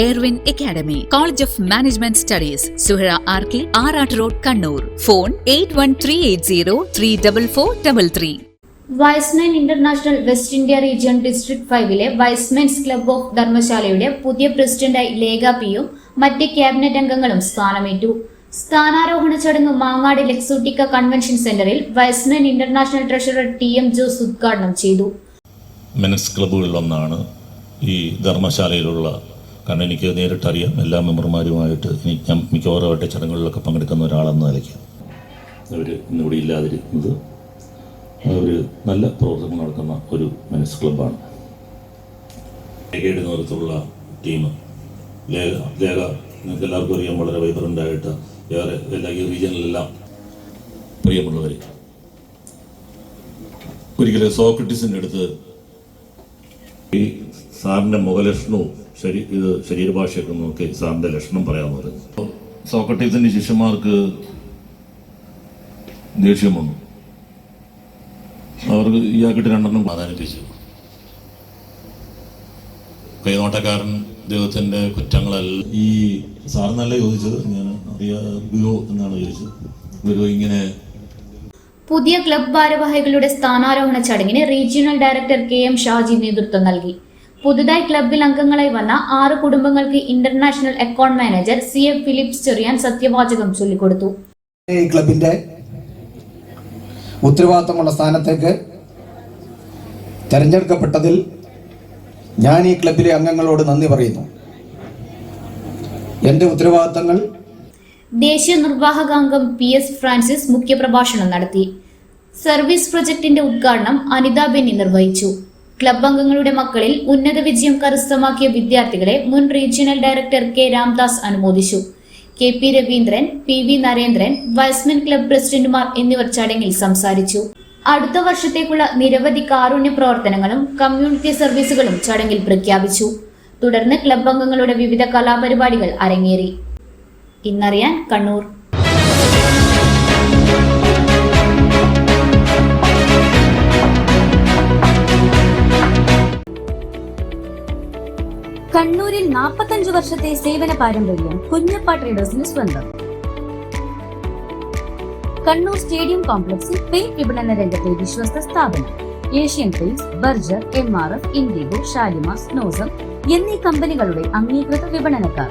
Airwin academy college of management studies Suhara R K Arattu road Kannur phone eight one three eight zero three double four double three Y's men international west India region district ഫൈവിലെ Y's Men's club of ധർമ്മശാലയുടെ പുതിയ പ്രസിഡന്റായി ലേഖ പിയും മറ്റ് cabinet അംഗങ്ങളും സ്ഥാനമേറ്റു. സ്ഥാനാരോഹണ ചടങ്ങ് Mangadi Lexotica convention സെന്ററിൽ Y's Men international treasurer T M Jose ഉദ്ഘാടനം ചെയ്തു. മെനസ് ക്ലബ്ബുകളിലൊന്നാണ് ഈ ധർമ്മശാലയിലുള്ള. കാരണം എനിക്ക് നേരിട്ടറിയാം എല്ലാ മെമ്പർമാരുമായിട്ട് എനിക്ക് ഞാൻ മിക്കവാറുമായിട്ട് ചടങ്ങുകളിലൊക്കെ പങ്കെടുക്കുന്ന ഒരാളെന്ന നിലയ്ക്ക്. അവർ ഇന്നിവിടെ ഇല്ലാതിരിക്കുന്നത് ഒരു നല്ല പ്രവർത്തനം നടക്കുന്ന ഒരു മെനസ് ക്ലബ്ബാണ്. ലേഖയുടെ നേതൃത്വമുള്ള ടീം. ലേഖ ലേഖ നിങ്ങൾക്ക് എല്ലാവർക്കും അറിയാം വളരെ വൈബ്രന്റായിട്ട് ഏറെ എല്ലാ ഈ റീജിയനിലെല്ലാം പ്രിയമുള്ളവർ ഒരിക്കലും സോക്രട്ടീസിന്റെ അടുത്ത് ഈ സാറിന്റെ മുഖലക്ഷണവും ശരീ ഇത് ശരീരഭാഷയൊക്കെ നോക്കി സാറിന്റെ ലക്ഷണം പറയാമെന്ന് പറഞ്ഞു സോക്രട്ടീസിന്റെ ശിഷ്യന്മാർക്ക് ദേഷ്യം വന്നു. അവർക്ക് ഇയാൾക്കിട്ട് രണ്ടെണ്ണം പ്രാധാന്യപ്പിച്ചു കൈനോട്ടക്കാരൻ ദൈവത്തിന്റെ കുറ്റങ്ങളല്ല. ഈ സാറിനല്ല ചോദിച്ചത്? ഞാൻ അറിയാ എന്നാണ് ചോദിച്ചത്. ഗുരു ഇങ്ങനെ പുതിയ ക്ലബ് ഭാരവാഹികളുടെ സ്ഥാനാരോഹണ ചടങ്ങിന് regional director K M Shaji നേതൃത്വം നൽകി. പുതുതായി ക്ലബിൽ അംഗങ്ങളായി വന്ന ആറ് കുടുംബങ്ങൾക്ക് international account manager C F Philips Cherian സത്യവാചകം ചൊല്ലിക്കൊടുത്തു. ഈ ക്ലബിന്റെ ഉത്തരവാദിത്തമുള്ള സ്ഥാനത്തേക്ക് തെരഞ്ഞെടുക്കപ്പെട്ടതിൽ ഞാൻ ഈ ക്ലബിലെ അംഗങ്ങളോട് നന്ദി പറയുന്നു. എന്റെ ഉത്തരവാദിത്തങ്ങൾ ദേശീയ നിർവാഹകാംഗം പി എസ് ഫ്രാൻസിസ് മുഖ്യപ്രഭാഷണം നടത്തി. സർവീസ് പ്രൊജക്ടിന്റെ ഉദ്ഘാടനം അനിത ബെന്നി നിർവഹിച്ചു. ക്ലബ് അംഗങ്ങളുടെ മക്കളിൽ ഉന്നത വിജയം കരസ്ഥമാക്കിയ വിദ്യാർത്ഥികളെ മുൻ റീജിയണൽ ഡയറക്ടർ കെ രാംദാസ് അനുമോദിച്ചു. K P Raveendran P V Narendran Y's Men club പ്രസിഡന്റുമാർ എന്നിവർ ചടങ്ങിൽ സംസാരിച്ചു. അടുത്ത വർഷത്തേക്കുള്ള നിരവധി കാരുണ്യ പ്രവർത്തനങ്ങളും കമ്മ്യൂണിറ്റി സർവീസുകളും ചടങ്ങിൽ പ്രഖ്യാപിച്ചു. തുടർന്ന് ക്ലബ് അംഗങ്ങളുടെ വിവിധ കലാപരിപാടികൾ അരങ്ങേറി. ഇന്നറിയാൻ കണ്ണൂർ. കണ്ണൂരിൽ നാൽപ്പത്തഞ്ചു വർഷത്തെ സേവന പാരമ്പര്യം കുഞ്ഞപ്പ ട്രേഡേഴ്സിന് സ്വന്തം. കണ്ണൂർ സ്റ്റേഡിയം കോംപ്ലക്സിൽ പെയിന്റ് വിപണന രംഗത്തെ വിശ്വസ്ത സ്ഥാപനം. Asian paints Berger M R F Indigo Shalimar Snowcem എന്നീ കമ്പനികളുടെ അംഗീകൃത വിപണനക്കാർ.